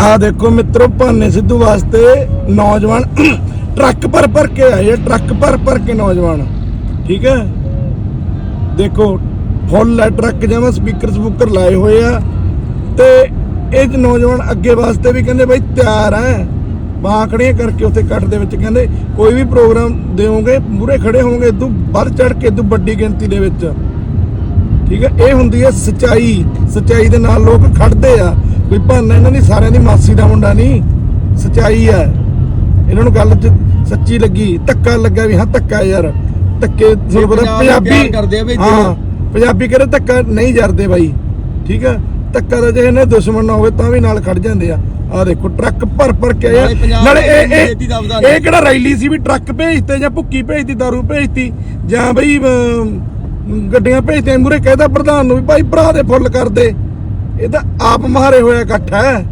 ਆ ਦੇਖੋ ਮਿੱਤਰੋ, ਭਾਨੇ ਸਿੱਧੂ ਵਾਸਤੇ ਨੌਜਵਾਨ ਟਰੱਕ ਭਰ ਭਰ ਕੇ ਆਏ ਆ, ਟਰੱਕ ਭਰ ਭਰ ਕੇ ਨੌਜਵਾਨ। ਠੀਕ ਹੈ? ਦੇਖੋ, ਫੁੱਲ ਹੈ ਟਰੱਕ ਜਮਾ ਸਪੀਕਰ ਸਪੂਕਰ ਲਾਏ ਹੋਏ ਆ। ਤੇ ਇਹ ਨੌਜਵਾਨ ਅੱਗੇ ਵਾਸਤੇ ਵੀ ਕਹਿੰਦੇ ਬਾਈ ਤਿਆਰ ਹੈ। ਬਾਂਕੜੀਆਂ ਕਰਕੇ ਉੱਥੇ ਕੱਟ ਦੇ ਵਿੱਚ ਕਹਿੰਦੇ, ਕੋਈ ਵੀ ਪ੍ਰੋਗਰਾਮ ਦੇਵੋਗੇ ਮੂਰੇ ਖੜੇ ਹੋਵੋਗੇ, ਇਦੋਂ ਵੱਧ ਚੜ ਕੇ, ਇਦੋਂ ਵੱਡੀ ਗਿਣਤੀ ਦੇ ਵਿੱਚ। ਠੀਕ ਹੈ? ਇਹ ਹੁੰਦੀ ਹੈ ਸਚਾਈ। ਸਚਾਈ ਦੇ ਨਾਲ ਲੋਕ ਖੜਦੇ ਆ। ਕੋਈ ਭਾਨਾ ਇਹਨਾਂ ਦੀ ਸਾਰਿਆਂ ਦੀ ਮਾਸੀ ਦਾ ਮੁੰਡਾ ਨਹੀਂ ਸਚਾਈ ਹੈ। ਇਹਨਾਂ ਨੂੰ ਗੱਲ 'ਚ ਸੱਚੀ ਲੱਗੀ। ਧੱਕਾ ਲੱਗਾ ਵੀ ਹਾਂ ਧੱਕਾ ਯਾਰ। ਧੱਕੇ ਤੁਹਾਨੂੰ ਪਤਾ ਪੰਜਾਬ ਕਰਦੇ ਆ ਵੀ ਹਾਂ ਪੰਜਾਬੀ ਕਹਿੰਦੇ ਧੱਕਾ ਨਹੀਂ ਜਰਦੇ ਬਾਈ। ਠੀਕ ਹੈ ਧੱਕਾ ਦਾ ਜੇ ਇਹਨੇ ਦੁਸ਼ਮਣ ਨਾ ਹੋਵੇ ਤਾਂ ਵੀ ਨਾਲ ਖੜ ਜਾਂਦੇ ਆ। ਆ ਦੇਖੋ ਟਰੱਕ ਭਰ ਭਰ ਕੇ ਆਇਆ ਨਾਲੇ ਇਹ ਇਹ ਇਹ ਕਿਹੜਾ ਰੈਲੀ ਸੀ ਵੀ ਟਰੱਕ ਭੇਜਤੇ ਜਾਂ ਭੁੱਕੀ ਭੇਜਤੀ ਦਾਰੂ ਭੇਜਤੀ? ਜਾਂ ਬਈ ਗੱਡੀਆਂ ਭੇਜਤੇ ਮੂਰੇ ਕਹਿੰਦਾ ਪ੍ਰਧਾਨ ਨੂੰ ਵੀ ਭਾਈ ਭਰਾ ਦੇ ਫੁੱਲ ਕਰ ਦੇ। ਇਹ ਤਾਂ ਆਪ ਮਾਰੇ ਹੋਇਆ ਇਕੱਠ ਹੈ।